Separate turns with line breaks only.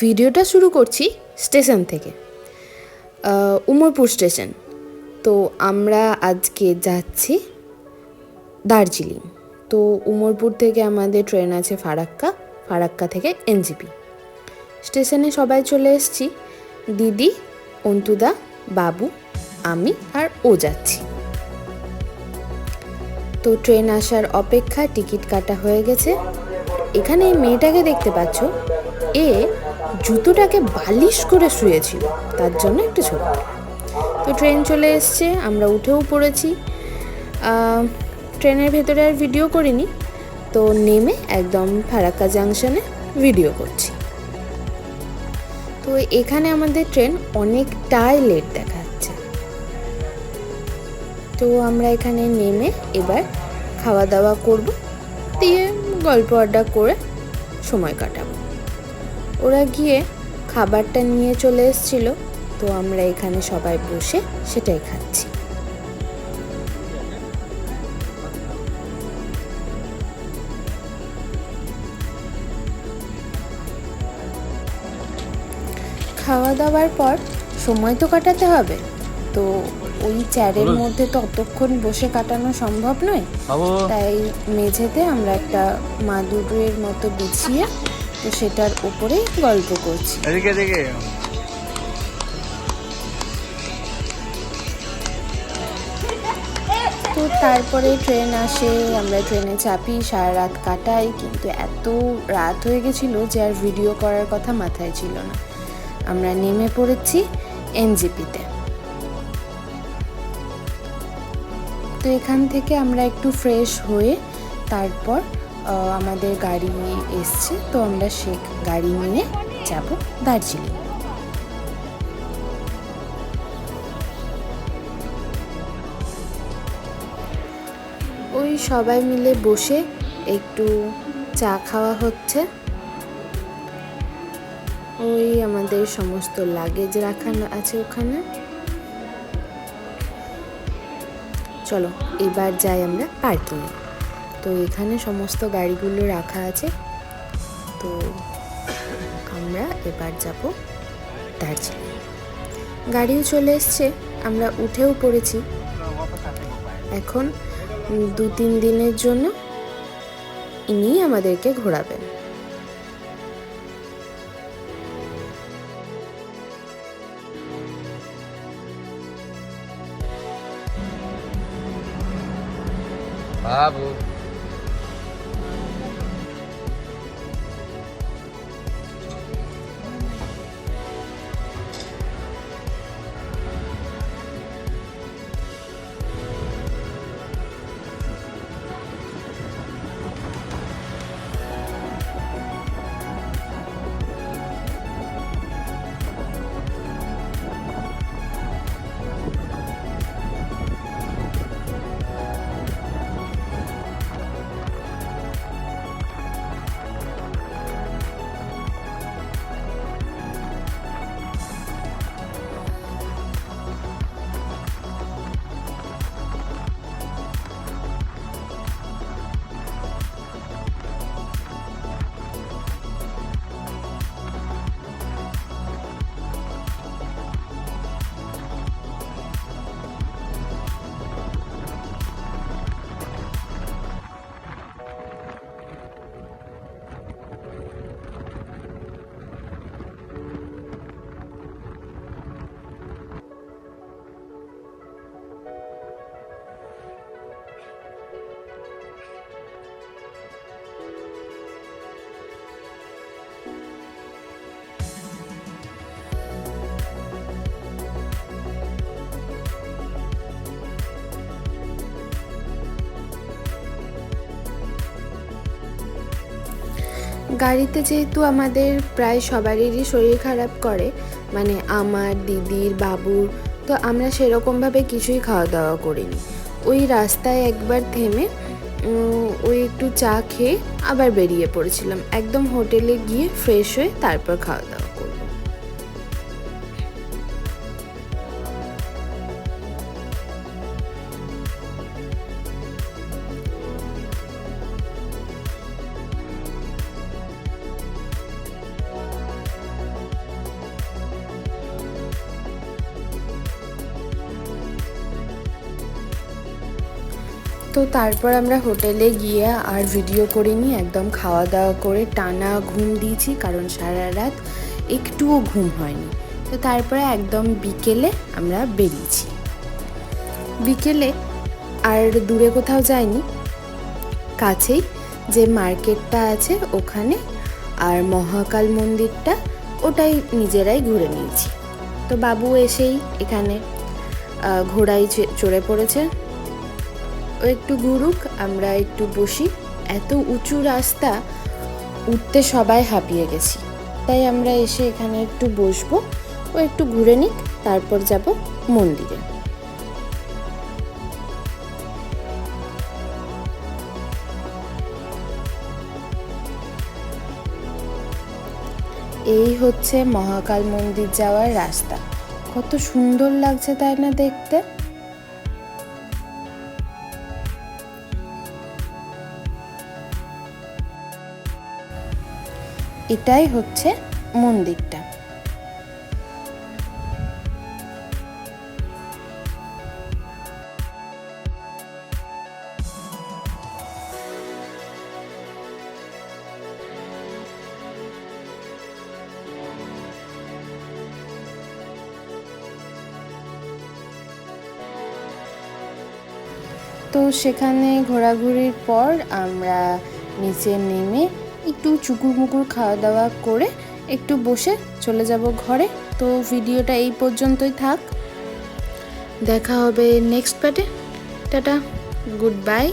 ভিডিওটা শুরু করছি স্টেশন থেকে উমরপুর স্টেশন। তো আমরা আজকে যাচ্ছি দার্জিলিং। তো উমরপুর থেকে আমাদের ট্রেন আছে ফারাক্কা ফারাক্কা থেকে এনজিপি। স্টেশনে সবাই চলে এসছি, দিদি, অন্তুদা, বাবু, আমি আর ও যাচ্ছি। তো ট্রেন আসার অপেক্ষা টিকিট কাটা হয়ে গেছে। এখানে এই মেয়েটাকে দেখতে পাচ্ছ, এ জুতোটাকে বালিশ করে শুয়েছিল, তার জন্য একটু ছোট তো ট্রেন চলে এসছে, আমরা উঠেও পড়েছি। ট্রেনের ভেতরে আর ভিডিও করিনি, তো নেমে একদম ফারাক্কা জাংশনে ভিডিও করছি। তো এখানে আমাদের ট্রেন অনেকটাই লেট দেখাচ্ছে। তো আমরা এখানে নেমে এবার খাওয়া দাওয়া করব, দিয়ে গল্প আড্ডা করে সময় কাটাবো। ওরা গিয়ে খাবারটা নিয়ে চলে এসেছিল। তো আমরা এখানে সবাই বসে সেটাই খাচ্ছি। খাওয়া দাওয়ার পর সময় তো কাটাতে হবে। তো ওই চ্যারের মধ্যে তো অতক্ষণ বসে কাটানো সম্ভব নয়। তাই মেঝেতে আমরা একটা মাদুরের মতো বিছিয়ে তো সেটার উপরেই গল্প করছি।
এদিকে এদিকে।
তো তারপরে ট্রেন আসে আমরা ট্রেনে চাপি সারা রাত কাটাই কিন্তু এত রাত হয়ে গেছিল যে আর ভিডিও করার কথা মাথায় ছিল না। আমরা নেমে পড়েছি এনজিপিতে। তো এখান থেকে আমরা একটু ফ্রেশ হয়ে তারপর আমাদের গাড়ি এসছে, তো আমরা সে গাড়ি নিয়ে যাব দার্জিলিং। ওই সবাই মিলে বসে একটু চা খাওয়া হচ্ছে। ওই আমাদের সমস্ত লাগেজ রাখা আছে ওখানে। চলো, এবার যাই আমরা পার্কিংয়ে। তো এখানে সমস্ত গাড়িগুলো রাখা আছে। তো আমরা এবার যাব দার্জিলিং। গাড়িও চলে এসছে, আমরা উঠেও পড়েছি। এখন দু তিন দিনের জন্য ইনি আমাদেরকে ঘোরাবেন।
বাবু।
গাড়িতে যেহেতু আমাদের প্রায় সবারই শরীর খারাপ করে মানে আমার দিদির বাবুর তো আমরা সেরকমভাবে কিছুই খাওয়া দাওয়া করিনি। ওই রাস্তায় একবার থেমে ওই একটু চা খেয়ে আবার বেরিয়ে পড়েছিলাম। একদম হোটেলে গিয়ে ফ্রেশ হয়ে তারপর খাওয়া দাওয়া তো তারপর আমরা হোটেলে গিয়ে আর ভিডিও করিনি, একদম খাওয়া দাওয়া করে টানা ঘুম দিয়েছি, কারণ সারা রাত একটুও ঘুম হয়নি। তো তারপরে একদম বিকেলে আমরা বেরিয়েছি। বিকেলে আর দূরে কোথাও যাইনি, কাছেই যে মার্কেটটা আছে ওখানে আর মহাকাল মন্দিরটা, ওটাই নিজেরাই ঘুরে নিয়েছি। তো বাবু এসেই এখানে ঘোড়ায় চড়ে পড়েছে। একটু ঘুরুক, আমরা একটু বসি। এত উঁচু রাস্তা, উঠতে সবাই হাঁপিয়ে গেছি। তাই আমরা এসে এখানে একটু বসবো, ও একটু ঘুরে নিক, তারপর যাব মন্দিরে। এই হচ্ছে মহাকাল মন্দির যাওয়ার রাস্তা। কত সুন্দর লাগছে তাই না দেখতে। এটাই হচ্ছে মন্দিরটা। তো সেখানে ঘোরাঘুরির পর আমরা নিচে নেমে একটু চুকুর মুকুর খাওয়া দাওয়া করে একটু বসে চলে যাব ঘরে। তো ভিডিওটা এই পর্যন্তই থাক। দেখা হবে নেক্সট পার্টে টাটা গুড বাই